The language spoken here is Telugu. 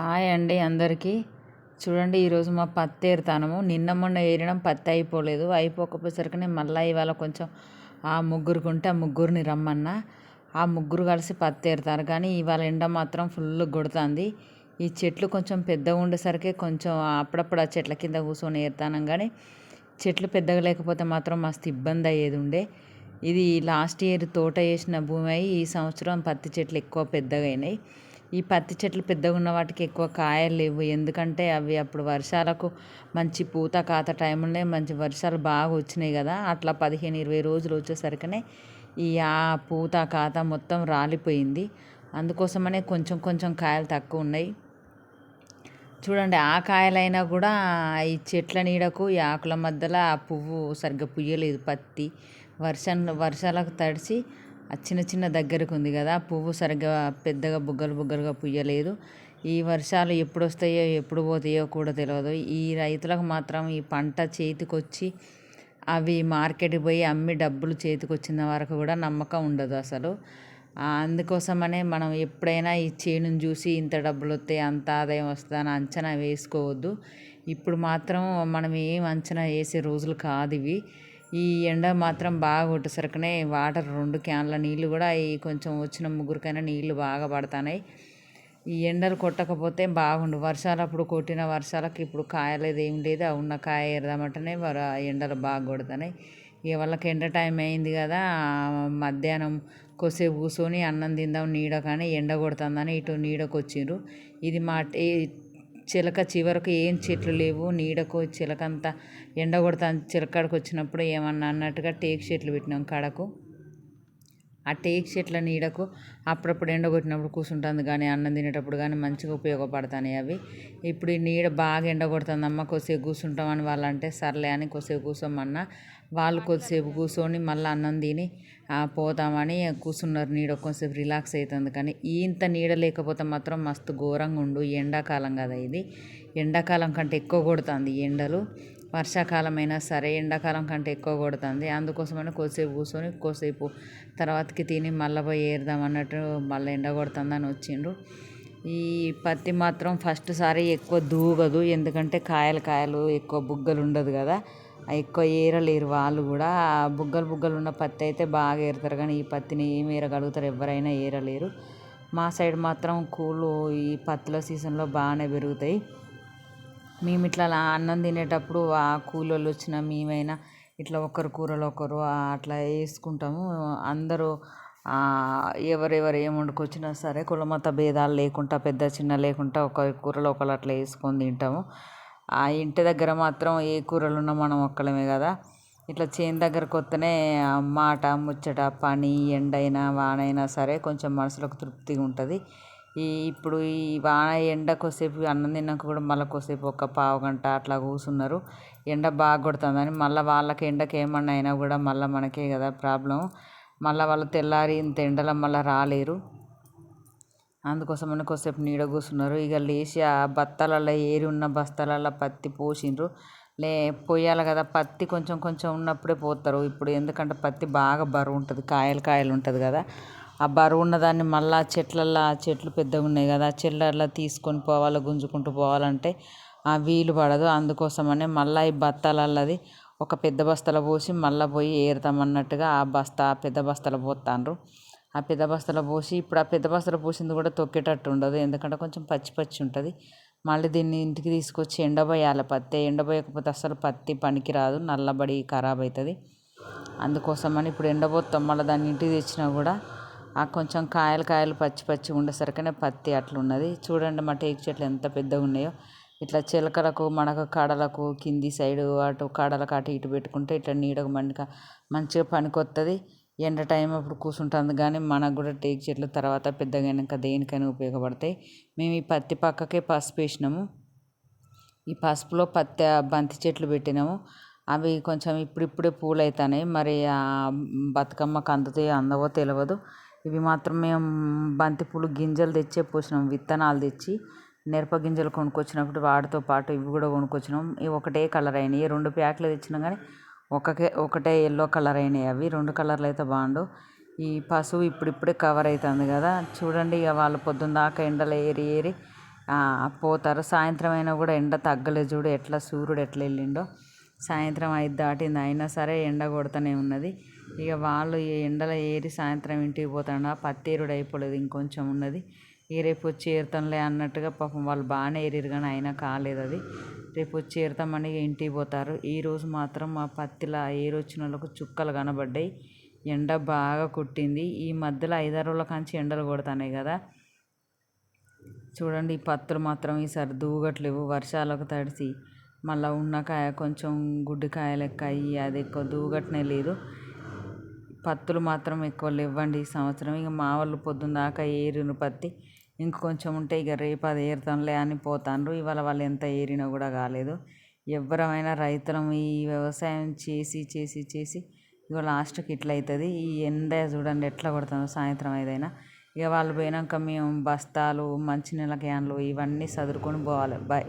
హాయ్ అండి అందరికీ. చూడండి ఈరోజు మా పత్తి ఏరుతానము. నిన్న మొన్న ఏరినం పత్తి అయిపోలేదు. అయిపోకపోయేసరికి మళ్ళీ ఇవాళ కొంచెం ఆ ముగ్గురికి ఉంటే ఆ ముగ్గురిని రమ్మన్నా. ఆ ముగ్గురు కలిసి పత్తి ఏరుతారు. కానీ ఇవాళ ఎండ మాత్రం ఫుల్ కొడుతుంది. ఈ చెట్లు కొంచెం పెద్దగా ఉండేసరికి కొంచెం అప్పుడప్పుడు ఆ చెట్ల కింద కూర్చొని ఏరుతానం. కానీ చెట్లు పెద్దగా లేకపోతే మాత్రం మస్తు ఇబ్బంది అయ్యేది ఉండే. ఇది లాస్ట్ ఇయర్ తోట వేసిన భూమి అయి ఈ సంవత్సరం పత్తి చెట్లు ఎక్కువ పెద్దగా అయినాయి. ఈ పత్తి చెట్లు పెద్దగా ఉన్న వాటికి ఎక్కువ కాయలు లేవు. ఎందుకంటే అవి అప్పుడు వర్షాలకు మంచి పూత కాత టైంలోనే మంచి వర్షాలు బాగా వచ్చినాయి కదా. అట్లా పదిహేను ఇరవై రోజులు వచ్చేసరికనే ఈ ఆ పూత కాత మొత్తం రాలిపోయింది. అందుకోసమనే కొంచెం కొంచెం కాయలు తక్కువ ఉన్నాయి. చూడండి ఆ కాయలైనా కూడా ఈ చెట్ల నీడకు ఈ ఆకుల మధ్యలో ఆ పువ్వు సరిగ్గా పుయ్యలేదు. పత్తి వర్షం వర్షాలకు తడిసి ఆ చిన్న చిన్న దగ్గరకు ఉంది కదా పువ్వు సరిగ్గా పెద్దగా బుగ్గలు బుగ్గలుగా పుయ్యలేదు. ఈ వర్షాలు ఎప్పుడు వస్తాయో ఎప్పుడు పోతాయో కూడా తెలియదు ఈ రైతులకు మాత్రం ఈ పంట చేతికొచ్చి అవి మార్కెట్కి పోయి అమ్మి డబ్బులు చేతికి వచ్చిన వరకు కూడా నమ్మకం ఉండదు అసలు. అందుకోసమనే మనం ఎప్పుడైనా ఈ చేనుని చూసి ఇంత డబ్బులు వస్తాయి అంత ఆదాయం వస్తుందని అంచనా వేసుకోవద్దు. ఇప్పుడు మాత్రం మనం ఏం అంచనా వేసే రోజులు కాదు ఇవి. ఈ ఎండ మాత్రం బాగా కొట్టేసరికనే వాటర్ రెండు క్యాన్ల నీళ్ళు కూడా ఈ కొంచెం వచ్చిన ముగ్గురికైనా నీళ్ళు బాగా పడుతున్నాయి. ఈ ఎండలు కొట్టకపోతే బాగుండు. వర్షాలు అప్పుడు కొట్టిన వర్షాలకు ఇప్పుడు కాయలేదు ఏం లేదు. అవి ఉన్న కాయ ఎరదామంటేనే ఎండలు బాగా కొడుతున్నాయి. ఇక వాళ్ళకి ఎండ టైం అయింది కదా మధ్యాహ్నం కొద్దిసేపు కూర్చొని అన్నం తిందాం నీడ కానీ ఎండ కొడుతుందని ఇటు నీడకు వచ్చిండ్రు ఇది మా చిలక చివరకు ఏం చెట్లు లేవు నీడకు చిలకంతా ఎండ కొడతా చిలకాడకు వచ్చినప్పుడు ఏమన్నా అన్నట్టుగా టేక్ చెట్లు పెట్టినాం కడకు. ఆ టేక్ చెట్ల నీడకు అప్పుడప్పుడు ఎండ కొట్టినప్పుడు కూర్చుంటుంది కానీ అన్నం తినేటప్పుడు కానీ మంచిగా ఉపయోగపడతాయి అవి. ఇప్పుడు ఈ నీడ బాగా ఎండ కొడుతుందమ్మ కొద్దిసేపు కూర్చుంటామని వాళ్ళంటే సర్లే అని కొద్దిసేపు కూర్చోమన్నా వాళ్ళు కొద్దిసేపు కూర్చొని మళ్ళీ అన్నం తిని పోతామని కూర్చున్నారు నీడ కొంచెంసేపు రిలాక్స్ అవుతుంది కానీ ఇంత నీడ లేకపోతే మాత్రం మస్తు ఘోరంగా ఉండు. ఎండాకాలం కదా ఇది. ఎండాకాలం కంటే ఎక్కువ కొడుతుంది ఎండలు. వర్షాకాలం అయినా సరే ఎండాకాలం కంటే ఎక్కువ కొడుతుంది. అందుకోసమని కొద్దిసేపు కూర్చొని కొద్దిసేపు తర్వాతకి తిని మళ్ళీ పోయి ఏరుదాం అన్నట్టు మళ్ళీ ఎండ కొడుతుందని వచ్చిండ్రు. ఈ పత్తి మాత్రం ఫస్ట్ సారి ఎక్కువ దూగదు. ఎందుకంటే కాయలు కాయలు ఎక్కువ బుగ్గలు ఉండదు కదా. ఎక్కువ ఏరలేరు వాళ్ళు కూడా. బుగ్గలు బుగ్గలు ఉన్న పత్తి అయితే బాగా ఏరుతారు. కానీ ఈ పత్తిని ఏం ఏరగలుగుతారు ఎవరైనా ఏరలేరు. మా సైడ్ మాత్రం కూలు ఈ పత్తిలో సీజన్లో బాగానే పెరుగుతాయి. మేము ఇట్లా అన్నం తినేటప్పుడు ఆ కూలోళ్ళు వచ్చిన మేమైనా ఇట్లా ఒకరు కూరలు ఒకరు అట్లా వేసుకుంటాము. అందరూ ఎవరెవరు ఏం వండుకొచ్చినా సరే కులమత భేదాలు లేకుండా పెద్ద చిన్న లేకుండా ఒకరి కూరలు ఒకరు అట్లా వేసుకొని తింటాము. ఆ ఇంటి దగ్గర మాత్రం ఏ కూరలు ఉన్నా మనం ఒక్కలమే కదా. ఇట్లా చేను దగ్గరకు వస్తేనే మాట ముచ్చట పని ఎండైనా వానైనా సరే కొంచెం మనసులకు తృప్తిగా ఉంటుంది ఈ ఇప్పుడు ఈ వాన ఎండ కొద్దిసేపు అన్నం తిన్నాక కూడా మళ్ళీ కొద్దిసేపు ఒక పావు గంట అట్లా కూర్చున్నారు ఎండ బాగా కొడుతుందని మళ్ళీ వాళ్ళకి ఎండకి ఏమన్నా అయినా కూడా మళ్ళీ మనకే కదా ప్రాబ్లం మళ్ళీ వాళ్ళు తెల్లారి ఇంత ఎండలో మళ్ళీ రాలేరు. అందుకోసమని కొద్దిసేపు నీడ కూర్చున్నారు ఇక లేచి ఆ బత్తాలలో ఏరి ఉన్న బస్తాలలో పత్తి పోసిండ్రు. లే పోయాలి కదా పత్తి కొంచెం కొంచెం ఉన్నప్పుడే పోతారు. ఇప్పుడు ఎందుకంటే పత్తి బాగా బరువు ఉంటుంది కాయలు కాయలు ఉంటుంది కదా. ఆ బరువు ఉన్నదాన్ని మళ్ళీ చెట్లల్లో చెట్లు పెద్దగా ఉన్నాయి కదా చెట్లల్లో తీసుకొని పోవాలి గుంజుకుంటూ పోవాలంటే ఆ వీలు పడదు. అందుకోసమనే మళ్ళీ ఈ బత్తాలల్లది ఒక పెద్ద బస్తాలో పోసి మళ్ళీ పోయి ఏరుతామన్నట్టుగా ఆ బస్తా పెద్ద బస్తాలో పోతాండ్రు ఆ పెద్ద బస్తాలో పోసి ఇప్పుడు ఆ పెద్ద బస్తాలో పోసింది కూడా తొక్కేటట్టు ఉండదు. ఎందుకంటే కొంచెం పచ్చి పచ్చి ఉంటుంది. మళ్ళీ దీన్ని ఇంటికి తీసుకొచ్చి ఎండబోయాలి పత్తి. ఎండబోయకపోతే అసలు పత్తి పనికిరాదు. నల్లబడి ఖరాబ్ అవుతుంది అందుకోసమని ఇప్పుడు ఎండబోతాం మళ్ళీ దాన్ని ఇంటికి తెచ్చినా కూడా కొంచెం కాయలు కాయలు పచ్చి పచ్చి ఉండేసరికనే పత్తి అట్లున్నది. చూడండి మా టేకు చెట్లు ఎంత పెద్దగా ఉన్నాయో. ఇట్లా చిలకలకు మనకు కడలకు కింది సైడు అటు కడలకు అటు ఇటు పెట్టుకుంటే ఇట్లా నీడకు మండిగా మంచిగా పనికొస్తుంది ఎండ టైం అప్పుడు కూర్చుంటుంది కానీ మనకు కూడా టేకు చెట్లు తర్వాత పెద్దగా అయినాక దేనికైనా ఉపయోగపడతాయి. మేము ఈ పత్తి పక్కకే పసుపు వేసినాము. ఈ పసుపులో పత్తి బంతి చెట్లు పెట్టినాము. అవి కొంచెం ఇప్పుడిప్పుడే పూలు అవుతున్నాయి మరి బతుకమ్మకు అందుతాయో అందవో తెలియదు ఇవి మాత్రం మేము బంతిపూలు గింజలు తెచ్చే పోసినాం. విత్తనాలు తెచ్చి మిరప గింజలు కొనుక్కొచ్చినప్పుడు వాటితో పాటు ఇవి కూడా కొనుక్కొచ్చినాం. ఇవి ఒకటే కలర్ అయినాయి. రెండు ప్యాక్లు తెచ్చినాం కానీ ఒకకే ఒకటే ఎల్లో కలర్ అయినాయి. అవి రెండు కలర్లు అయితే బాగుండు. ఈ పశువు ఇప్పుడిప్పుడే కవర్ అవుతుంది కదా. చూడండి ఇక వాళ్ళు పొద్దున్న దాకా ఎండలో ఏరి ఏరి పోతారు. సాయంత్రం అయినా కూడా ఎండ తగ్గలేదు చూడు. ఎట్లా సూర్యుడు ఎట్లా వెళ్ళిండో. సాయంత్రం ఐదు దాటింది. అయినా సరే ఎండ కొడుతూనే ఉన్నది. ఇక వాళ్ళు ఈ ఎండలో ఏరి సాయంత్రం ఇంటికి పోతాడు. పత్తేరుడు అయిపోలేదు ఇంకొంచెం ఉన్నది. ఇక రేపు వచ్చి ఏరుతాంలే అన్నట్టుగా పాపం వాళ్ళు బాగానే ఏరిరు కానీ అయినా కాలేదు అది. రేపు వచ్చి ఏరుతామని ఇంటికి పోతారు. ఈరోజు మాత్రం మా పత్తిలో ఏరు వచ్చిన వాళ్ళకు చుక్కలు కనబడ్డాయి. ఎండ బాగా కొట్టింది. ఈ మధ్యలో ఐదారు రోజుల కాంచి ఎండలు కొడుతున్నాయి కదా. చూడండి ఈ పత్తులు మాత్రం ఈసారి దూగట్లేవు. వర్షాలకు తడిసి మళ్ళీ ఉన్న కాయ కొంచెం గుడ్డికాయ లెక్క అయ్యి అది ఎక్కువ దూగట్నే లేదు. పత్తులు మాత్రం ఎక్కువ లేవండి ఈ సంవత్సరం. ఇక మా వాళ్ళు పొద్దున్న దాకా ఏరిన పత్తి ఇంక కొంచెం ఉంటే ఇక రేపు అది ఏరుతాంలే అని పోతాండ్రు. ఇవాళ వాళ్ళు ఎంత ఏరినా కూడా కాలేదు. ఎవరమైనా రైతులం ఈ వ్యవసాయం చేసి చేసి చేసి ఇక లాస్ట్కి ఇట్లా అవుతుంది ఈ ఎండ చూడండి ఎట్లా కొడుతుందో సాయంత్రం ఏదైనా ఇక వాళ్ళు పోయినాక మేము బస్తాలు మంచినీళ్ళ క్యాన్లు ఇవన్నీ సదురుకొని పోవాలి. బాయ్.